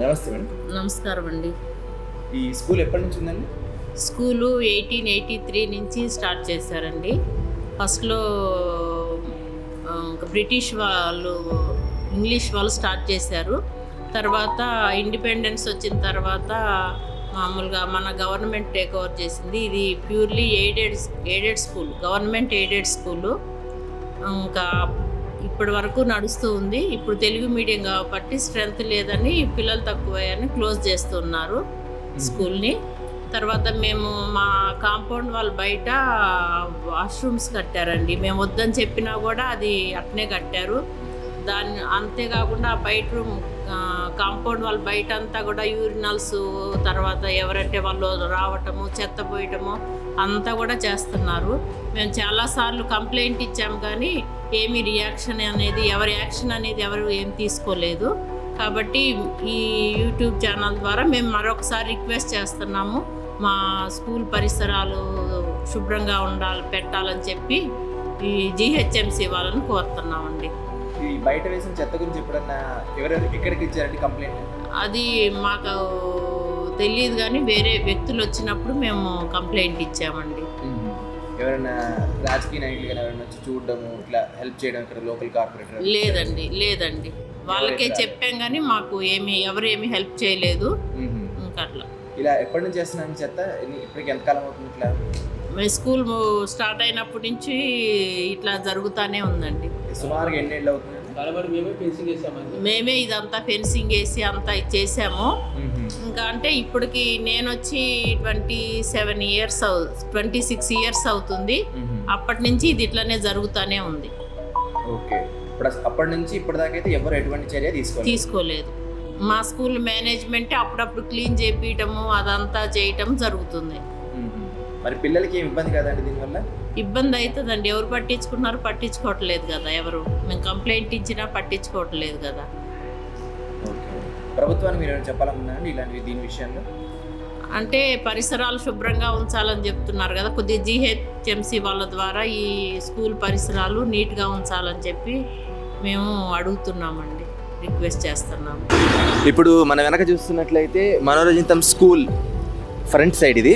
నమస్కారం అండి ఈ స్కూల్ ఎప్పటి నుంచి ఉందండి? స్కూలు ఎయిటీన్ ఎయిటీ త్రీ నుంచి స్టార్ట్ చేశారండి. ఫస్ట్లో బ్రిటిష్ వాళ్ళు ఇంగ్లీష్ వాళ్ళు స్టార్ట్ చేశారు. తర్వాత ఇండిపెండెన్స్ వచ్చిన తర్వాత మామూలుగా మన గవర్నమెంట్ టేక్ ఓవర్ చేసింది. ఇది purely aided aided school government aided school. ఇంకా ఇప్పటి వరకు నడుస్తూ ఉంది. ఇప్పుడు తెలుగు మీడియం కాబట్టి స్ట్రెంత్ లేదని పిల్లలు తక్కువయ్యని క్లోజ్ చేస్తున్నారు స్కూల్ని. తర్వాత మేము మా కాంపౌండ్ వాళ్ళ బయట వాష్రూమ్స్ కట్టారండి. మేము వద్దని చెప్పినా కూడా అది అట్నే కట్టారు. దాన్ని అంతేకాకుండా ఆ బయట రూమ్ కాంపౌండ్ వాళ్ళ బయట అంతా కూడా యూరినల్స్ తర్వాత ఎవరంటే వాళ్ళు రావటము చెత్త పోయటము అంతా కూడా చేస్తున్నారు. మేము చాలాసార్లు కంప్లైంట్ ఇచ్చాము కానీ ఏమి రియాక్షన్ అనేది ఎవరి యాక్షన్ అనేది ఎవరు ఏం తీసుకోలేదు. కాబట్టి ఈ యూట్యూబ్ ఛానల్ ద్వారా మేము మరొకసారి రిక్వెస్ట్ చేస్తున్నాము. మా స్కూల్ పరిసరాలు శుభ్రంగా ఉండాలి పెట్టాలని చెప్పి ఈ జిహెచ్ఎంసి వాళ్ళని కోరుతున్నామండి. బయట వేసిన చెత్త గురించి ఎప్పుడన్నా ఎవరెవరు ఎక్కడికి ఇచ్చారండి కంప్లైంట్ అది మాకు తెలియదు కానీ వేరే వ్యక్తులు వచ్చినప్పుడు మేము కంప్లైంట్ ఇచ్చామండి. ఎవరైనా రాజకీయ నాయకులు కానీ ఎవరైనా వచ్చి చూడడము ఇట్లా హెల్ప్ చేయడం ఇక్కడ లోకల్ కార్పొరేటర్ లేదండి లేదండి. వాళ్ళకే చెప్పాం కానీ మాకు ఏమి ఎవరు ఏమి హెల్ప్ చేయలేదు ఇంకా అట్లా. ఇలా ఎప్పటి నుంచి చేస్తున్నాను చెత్త? ఇప్పటికి ఎంత కాలం అవుతుంది ఇట్లా? మేము స్కూల్ స్టార్ట్ అయినప్పటి నుంచి ఇట్లా జరుగుతూనే ఉందండి. సుమారుగా ఎన్ని ఏళ్ళు అవుతుంది? మేమే ఇదంతా ఫెన్సింగ్ వేసి అంతా చేసాము. ఇంకా అంటే ఇప్పటికి నేను వచ్చి twenty seven years twenty six years అవుతుంది. అప్పటి నుంచి ఇది ఇట్లానే జరుగుతూనే ఉంది. ఓకే. అప్పటి నుంచి ఇప్పటిదాకా అయితే ఎవరు ఎటువంటి చర్య తీసుకోవాలి తీసుకోలేదు. మా స్కూల్ మేనేజ్మెంటే అప్పుడప్పుడు క్లీన్ చేపించటము అదంతా చేయటం జరుగుతుంది. మరి పిల్లలకి ఏం ఇబ్బంది కదండి దీనివల్ల? ఇబ్బంది అవుతుందండి ఎవరు పట్టించుకున్నారు పట్టించుకోవట్లేదు కదా ఎవరు. మేము కంప్లైంట్ ఇచ్చినా పట్టించుకోవట్లేదు కదా. ఓకే. ప్రభుత్వానికి మీరు చెప్పాలనుకున్నారండి ఇలాంటివి దీని విషయంలో? అంటే పరిసరాలు శుభ్రంగా ఉంచాలని చెప్తున్నారు కదా. కొద్దిగా జీహెచ్ఎంసి వాళ్ళ ద్వారా ఈ స్కూల్ పరిసరాలు నీట్గా ఉంచాలని చెప్పి మేము అడుగుతున్నామండి. రిక్వెస్ట్ చేస్తున్నాము. ఇప్పుడు మన వెనక చూస్తున్నట్లయితే మనోరంజితం స్కూల్ ఫ్రంట్ సైడ్ ఇది.